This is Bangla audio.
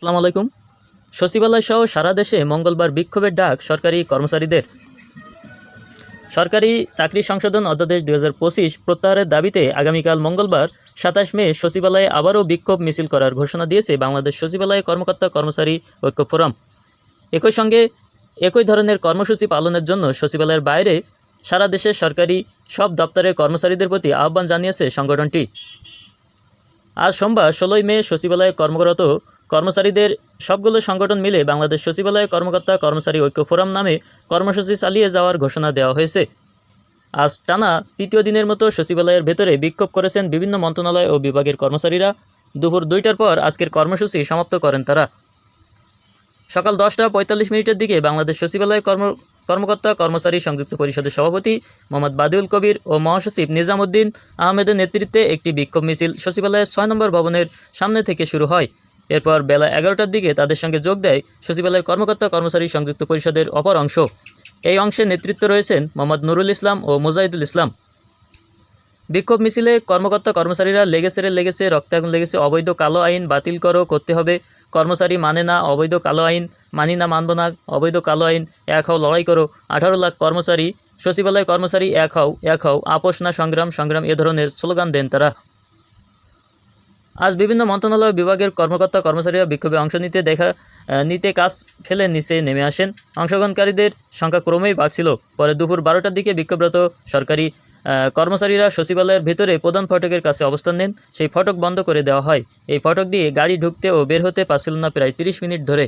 আসসালামু আলাইকুম। সচিবালয় সহ সারা দেশে মঙ্গলবার বিক্ষোভের ডাক সরকারি কর্মচারীদের। সরকারি চাকরি সংশোধন অধ্যাদেশ দুই হাজার পঁচিশ প্রত্যাহারের দাবিতে আগামীকাল মঙ্গলবার সাতাশ মে সচিবালয়ে আবারও বিক্ষোভ মিছিল করার ঘোষণা দিয়েছে বাংলাদেশ সচিবালয় কর্মকর্তা কর্মচারী ঐক্য ফোরাম। একই সঙ্গে একই ধরনের কর্মসূচি পালনের জন্য সচিবালয়ের বাইরে সারা দেশের সরকারি সব দপ্তরের কর্মচারীদের প্রতি আহ্বান জানিয়েছে সংগঠনটি। আজ সোমবার ষোলোই মে সচিবালয়ে কর্মরত কর্মচারীদের সবগুলো সংগঠন মিলে বাংলাদেশ সচিবালয়ে কর্মকর্তা কর্মচারী ঐক্য ফোরাম নামে কর্মসূচি চালিয়ে যাওয়ার ঘোষণা দেওয়া হয়েছে। আজ টানা তৃতীয় দিনের মতো সচিবালয়ের ভেতরে বিক্ষোভ করেছেন বিভিন্ন মন্ত্রণালয় ও বিভাগের কর্মচারীরা। দুপুর দুইটার পর আজকের কর্মসূচি সমাপ্ত করেন তারা। সকাল দশটা পঁয়তাল্লিশ মিনিটের দিকে বাংলাদেশ সচিবালয় কর্ম, কর্মকর্তা কর্মচারী সংযুক্ত পরিষদের সভাপতি মোহাম্মদ বাদিউল কবির ও মহাসচিব নিজামুদ্দিন আহমেদের নেতৃত্বে একটি বিক্ষোভ মিছিল সচিবালয়ের ছয় নম্বর ভবনের সামনে থেকে শুরু হয়। এরপর বেলা এগারোটার দিকে তাদের সঙ্গে যোগ দেয় সচিবালয় কর্মকর্তা কর্মচারী সংযুক্ত পরিষদের অপর অংশ। এই অংশে নেতৃত্ব রয়েছেন মোহাম্মদ নুরুল ইসলাম ও মুজাহিদুল ইসলাম। বিক্ষোভ মিছিলে কর্মকর্তা কর্মচারীরা লেগেছে রে লেগেছে রক্তাগুন লেগেছে, অবৈধ কালো আইন বাতিল করো, করতে হবে। কর্মচারী মানে না অবৈধ কালো আইন, মানি না মানব না, অবৈধ কালো আইন, এক হও লড়াই করো। আঠারো লাখ কর্মচারী, সচিবালয় কর্মচারী, এক হও এক হও, আপোষ না সংগ্রাম সংগ্রাম এ ধরনের স্লোগান দেন তারা। আজ বিভিন্ন মন্ত্রণালয় বিভাগের কর্মকর্তা কর্মচারীরা বিক্ষোভে অংশ নিতে দেখা নিতে কাজ ফেলে নিচে নেমে আসেন। অংশগ্রহণকারীদের সংখ্যা ক্রমেই বাড়ছিল। পরে দুপুর বারোটার দিকে বিক্ষোভরত সরকারি কর্মচারীরা সচিবালয়ের ভেতরে প্রধান ফটকের কাছে অবস্থান নেন। সেই ফটক বন্ধ করে দেওয়া হয়। এই ফটক দিয়ে গাড়ি ঢুকতে ও বের হতে পারছিল না প্রায় তিরিশ মিনিট ধরে।